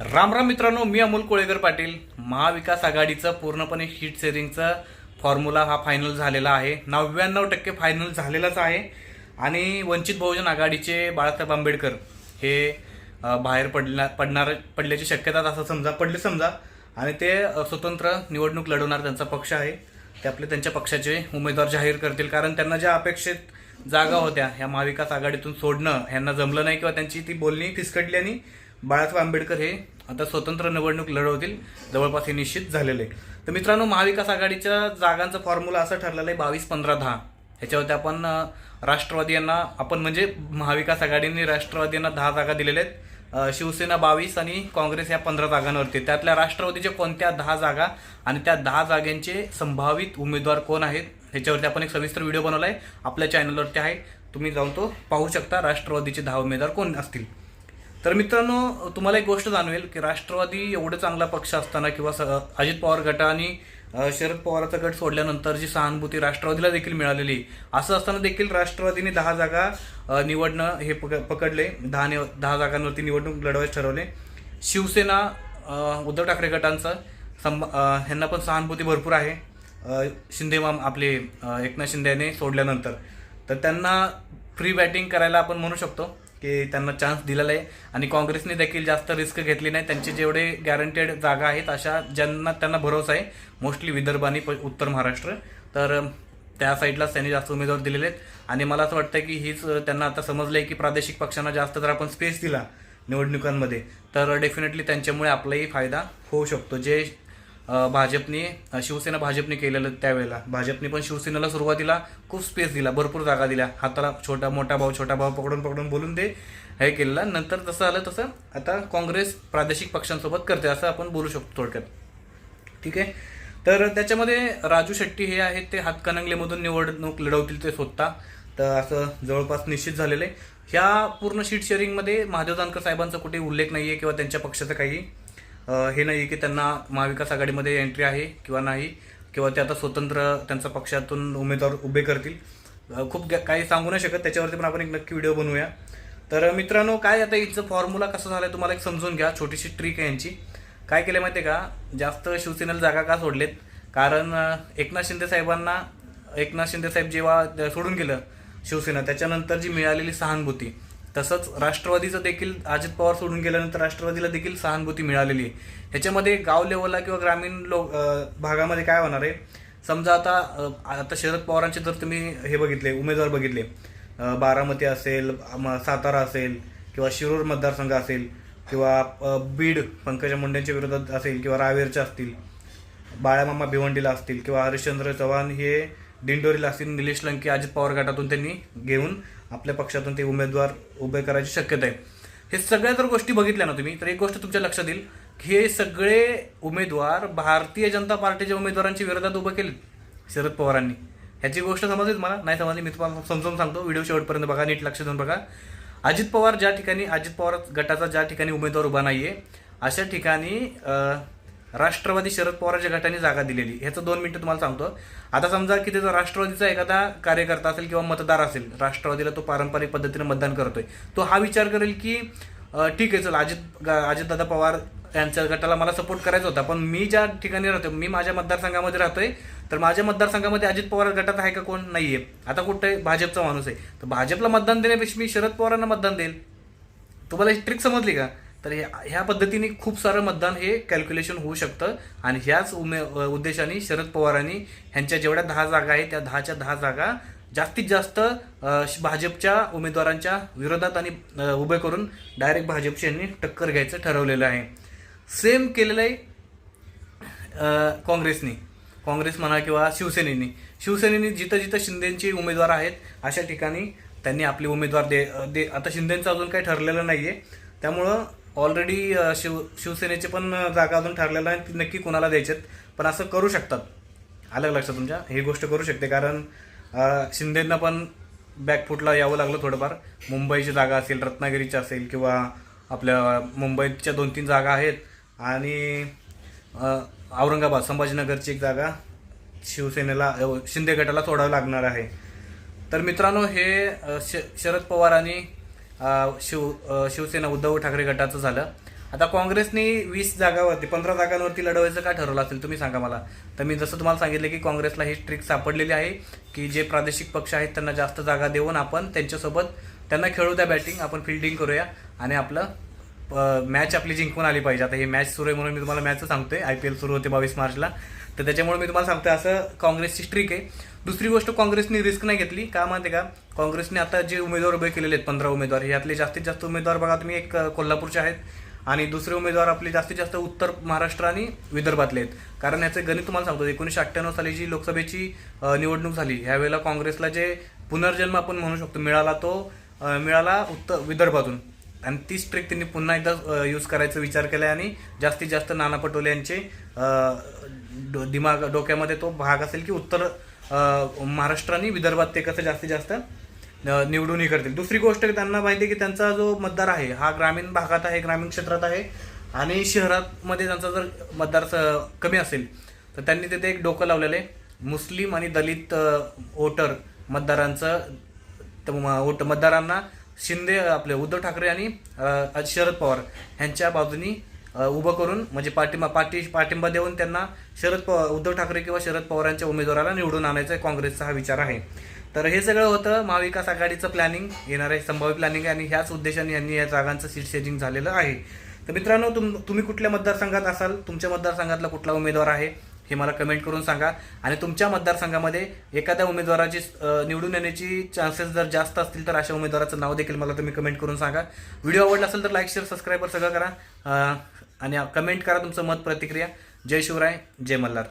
राम राम मित्रांनो मी अमोल कोळेकर पाटील. महाविकास आघाडीचं पूर्णपणे शीट शेअरिंगचा फॉर्म्युला हा फायनल झालेला आहे. नव्याण्णव टक्के फायनल झालेलाच आहे. आणि वंचित बहुजन आघाडीचे बाळासाहेब आंबेडकर हे बाहेर पडल्या पडणार पडल्याची शक्यता असं समजा पडले समजा. आणि ते स्वतंत्र निवडणूक लढवणार त्यांचा पक्ष आहे. ते आपले त्यांच्या पक्षाचे उमेदवार जाहीर करतील. कारण त्यांना ज्या अपेक्षित जागा होत्या ह्या महाविकास आघाडीतून सोडणं ह्यांना जमलं नाही किंवा त्यांची ती बोलणी फिसकटली आणि बाळासाहेब आंबेडकर हे आता स्वतंत्र निवडणूक लढवतील जवळपास हे निश्चित झालेले. आहे तर मित्रांनो महाविकास आघाडीच्या जागांचा फॉर्म्युला असं ठरलेलं आहे बावीस पंधरा दहा. ह्याच्यावरती आपण राष्ट्रवादी यांना आपण म्हणजे महाविकास आघाडीने राष्ट्रवादी यांना दहा जागा दिलेल्या आहेत. शिवसेना बावीस आणि काँग्रेस या पंधरा जागांवरती. त्यातल्या राष्ट्रवादीच्या कोणत्या दहा जागा आणि त्या दहा जागांचे संभावित उमेदवार कोण आहेत ह्याच्यावरती आपण एक सविस्तर व्हिडिओ बनवला आहे आपल्या चॅनलवरती आहे. तुम्ही जाऊन तो पाहू शकता राष्ट्रवादीचे दहा उमेदवार कोण असतील. तर मित्रांनो तुम्हाला एक गोष्ट जाणवेल की राष्ट्रवादी एवढं चांगला पक्ष असताना किंवा स- अजित पवार गटाने शरद पवाराचा गट सोडल्यानंतर जी सहानुभूती राष्ट्रवादीला देखील मिळालेली असं असताना देखील राष्ट्रवादीने दहा जागा निवडणं हे पक पकडले. दहा निव दहा जागांवरती निवडणूक लढवायचे ठरवले. शिवसेना उद्धव ठाकरे गटांचं संब ह्यांना पण सहानुभूती भरपूर आहे. शिंदे माम आपले एकनाथ शिंदे याने सोडल्यानंतर. तर त्यांना फ्री बॅटिंग करायला आपण म्हणू शकतो. की त्यांना चान्स दिलेला आहे. आणि काँग्रेसने देखील जास्त रिस्क घेतली नाही. त्यांचे जेवढे गॅरंटेड जागा आहेत अशा ज्यांना त्यांना भरोसा आहे मोस्टली विदर्भ आणि प- उत्तर महाराष्ट्र. तर त्या साईडलाच त्यांनी जास्त उमेदवार दिलेले आहेत. आणि मला असं वाटतं की हीच त्यांना आता समजलं आहे की प्रादेशिक पक्षांना जास्त जर आपण स्पेस दिला निवडणुकांमध्ये तर डेफिनेटली त्यांच्यामुळे आपलाही फायदा होऊ शकतो. जे भाजपने शिवसेना भाजपने केलेलं त्यावेळेला. भाजपने पण शिवसेनेला सुरुवातीला खूप स्पेस दिला भरपूर जागा दिल्या. हाताला छोटा मोठा भाऊ छोटा भाऊ पकडून पकडून बोलून ते हे केलेला. नंतर जसं आलं तसं आता काँग्रेस प्रादेशिक पक्षांसोबत करते असं आपण बोलू शकतो थोडक्यात. ठीक आहे? तर त्याच्यामध्ये राजू शेट्टी हे आहेत ते हातकणंगलेमधून निवडणूक लढवतील ते स्वतः. तर असं जवळपास निश्चित झालेलं आहे. ह्या पूर्ण शीट शेअरिंगमध्ये महादेव जानकर साहेबांचा कुठे उल्लेख नाही आहे किंवा त्यांच्या पक्षाचं काही हे नाही की त्यांना महाविकास आघाडीमध्ये एंट्री आहे किंवा नाही किंवा ते आता स्वतंत्र त्यांचा पक्षातून उमेदवार उभे करतील. खूप काही सांगू नाही शकत त्याच्यावरती पण आपण एक नक्की व्हिडिओ बनवूया. तर मित्रांनो काय आता याचं फॉर्म्युला कसं झालं तुम्हाला एक समजून घ्या छोटीशी ट्रिक आहे यांची. काय केलं माहिती आहे का? जास्त शिवसेनेला जागा का सोडलेत? कारण एकनाथ शिंदे साहेबांना एकनाथ शिंदे साहेब जेव्हा सोडून गेलं शिवसेना त्याच्यानंतर जी मिळालेली सहानुभूती तसंच राष्ट्रवादीचं देखील अजित पवार सोडून गेल्यानंतर राष्ट्रवादीला देखील सहानुभूती मिळालेली आहे. ह्याच्यामध्ये गाव लेवलला किंवा ग्रामीण लोक भागामध्ये काय होणार आहे? समजा आता आता शरद पवारांचे जर तुम्ही हे बघितले उमेदवार बघितले बारामती असेल सातारा असेल किंवा शिरूर मतदारसंघ असेल किंवा बीड पंकजा मुंडेंच्या विरोधात असेल किंवा रावेरच्या असतील बाळामामा भिवंडीला असतील किंवा हरिश्चंद्र चव्हाण हे दिंडोरीला असतील निलेश लंके अजित पवार गटातून त्यांनी घेऊन आपल्या पक्षातून ते उमेदवार उभे करायची शक्यता आहे. हे सगळ्या जर गोष्टी बघितल्या ना तुम्ही? तर एक गोष्ट तुमच्या लक्षात येईल की हे सगळे उमेदवार भारतीय जनता पार्टीच्या उमेदवारांच्या विरोधात उभं केले शरद पवारांनी. ह्याची गोष्ट समजली मला नाही समजली मी तुम्हाला समजावून सांगतो. व्हिडिओ शेवटपर्यंत बघा नीट लक्ष देऊन बघा. अजित पवार ज्या ठिकाणी अजित पवार गटाचा ज्या ठिकाणी उमेदवार उभा नाही आहे अशा ठिकाणी राष्ट्रवादी शरद पवारांच्या गटाने जागा दिलेली. ह्याचं दोन मिनिटं तुम्हाला सांगतो. आता समजा की त्याचा राष्ट्रवादीचा एखादा कार्यकर्ता असेल किंवा मतदार असेल राष्ट्रवादीला तो पारंपरिक पद्धतीने मतदान करतोय. तो हा विचार करेल की ठीक आहे चल अजित अजितदादा पवार यांच्या गटाला मला सपोर्ट करायचा होता पण मी ज्या ठिकाणी राहतोय मी माझ्या मतदारसंघामध्ये राहतोय तर माझ्या मतदारसंघामध्ये अजित पवार गटात आहे का कोण? नाही आहे आता कुठे भाजपचा माणूस आहे. तर भाजपला मतदान देण्यापेक्षा मी शरद पवारांना मतदान देईल. तुम्हाला ही ट्रिक समजली का? तर ह्या ह्या पद्धतीने खूप सारं मतदान हे कॅल्क्युलेशन होऊ शकतं. आणि ह्याच उमे उद्देशाने शरद पवारांनी ह्यांच्या जेवढ्या दहा जागा आहेत त्या दहाच्या दहा जागा जास्तीत जास्त श- भाजपच्या उमेदवारांच्या विरोधात आणि उभे करून डायरेक्ट भाजपशी यांनी टक्कर घ्यायचं ठरवलेलं आहे. सेम केलेलं आहे काँग्रेसनी. काँग्रेस म्हणा किंवा शिवसेनेनी. शिवसेनेने जिथं जिथं शिंदेचे उमेदवार आहेत अशा ठिकाणी त्यांनी आपले उमेदवार दे दे आता शिंदेंचं अजून काही ठरलेलं नाही आहे त्यामुळं ऑलरेडी शिव शिवसेनेचे पण जागा अजून ठरलेलं आहे नक्की कोणाला द्यायच्यात पण असं करू शकतात. आलं लक्षात तुमच्या? ही गोष्ट करू शकते कारण शिंदेंना पण बॅकफुटला यावं लागलं थोडंफार. मुंबईची जागा असेल रत्नागिरीची असेल किंवा आपल्या मुंबईच्या दोन तीन जागा आहेत आणि औरंगाबाद संभाजीनगरची एक जागा शिवसेनेला शिंदे गटाला सोडावं लागणार आहे. तर मित्रांनो हे श शरद पवार आणि शिव शिवसेना उद्धव ठाकरे गटाचं झालं. आता काँग्रेसने वीस जागावरती पंधरा जागांवरती लढवायचं का ठरवलं असेल? तुम्ही सांगा मला. तर मी जसं तुम्हाला सांगितलं की काँग्रेसला ही ट्रिक सापडलेली आहे की जे प्रादेशिक पक्ष आहेत त्यांना जास्त जागा देऊन आपण त्यांच्यासोबत त्यांना खेळू द्या बॅटिंग आपण फिल्डिंग करूया आणि आपलं मॅच आपली जिंकून आली पाहिजे. आता हे मॅच सुरू आहे म्हणून मी तुम्हाला मॅच सांगतोय. आय पी एल सुरू होते बावीस मार्चला. तर त्याच्यामुळे मी तुम्हाला सांगतो असं काँग्रेसची स्ट्रिक आहे. दुसरी गोष्ट काँग्रेसने रिस्क नाही घेतली. का माहिती का? काँग्रेसने आता जे उमेदवार उभे केलेले आहेत पंधरा उमेदवार यातले जास्तीत जास्त उमेदवार बघा तुम्ही एक कोल्हापूरचे आहेत. आणि दुसरे उमेदवार आपले जास्तीत जास्त उत्तर महाराष्ट्र आणि विदर्भातले आहेत. कारण याचं गणित तुम्हाला सांगतो एकोणीसशे अठ्ठ्याण्णव साली जी लोकसभेची निवडणूक झाली ह्यावेळेला काँग्रेसला जे पुनर्जन्म आपण म्हणू शकतो मिळाला तो मिळाला उत्तर विदर्भातून. आणि तीच ट्रिक त्यांनी पुन्हा एकदा यूज करायचा विचार केला आणि जास्तीत जास्त नाना पटोले यांचे डो- दिमाग डोक्यामध्ये तो भाग असेल की उत्तर महाराष्ट्र आणि विदर्भात ते कसं जास्तीत जास्त अ, निवडूनही करतील. दुसरी गोष्ट त्यांना माहिती आहे की त्यांचा जो मतदार आहे हा ग्रामीण भागात आहे ग्रामीण क्षेत्रात आहे आणि शहरामध्ये त्यांचा जर मतदार स- कमी असेल तर त्यांनी तिथे एक डोकं लावलेलं आहे. मुस्लिम आणि दलित वोटर मतदारांचं तर वोट मतदारांना शिंदे आपले उद्धव ठाकरे आणि शरद पवार ह्यांच्या बाजूनी उभं करून म्हणजे पाठिंबा पाठी पाठिंबा देऊन त्यांना शरद पवार उद्धव ठाकरे किंवा शरद पवारांच्या उमेदवाराला निवडून आणायचा काँग्रेसचा हा विचार आहे. तर हे सगळं होतं महाविकास आघाडीचं प्लॅनिंग येणार आहे संभाव्य प्लॅनिंग आहे आणि ह्याच उद्देशाने यांनी या जागांचं सीट शेजिंग झालेलं आहे. तर मित्रांनो तुम तुम्ही कुठल्या मतदारसंघात असाल? तुमच्या मतदारसंघातला कुठला उमेदवार आहे? हे मला कमेंट करून सांगा. आणि तुमच्या मतदारसंघामध्ये एखाद्या उमेदवाराची निवडून येण्याची चान्सेस जर जास्त असतील तर अशा उमेदवाराचं नाव देखील मला तुम्ही कमेंट करून सांगा. व्हिडिओ आवडला असेल तर लाईक शेअर सबस्क्राईबर सगळं करा. आणि कमेंट करा तुमचं मत प्रतिक्रिया. जय शिवराय जय मल्हार.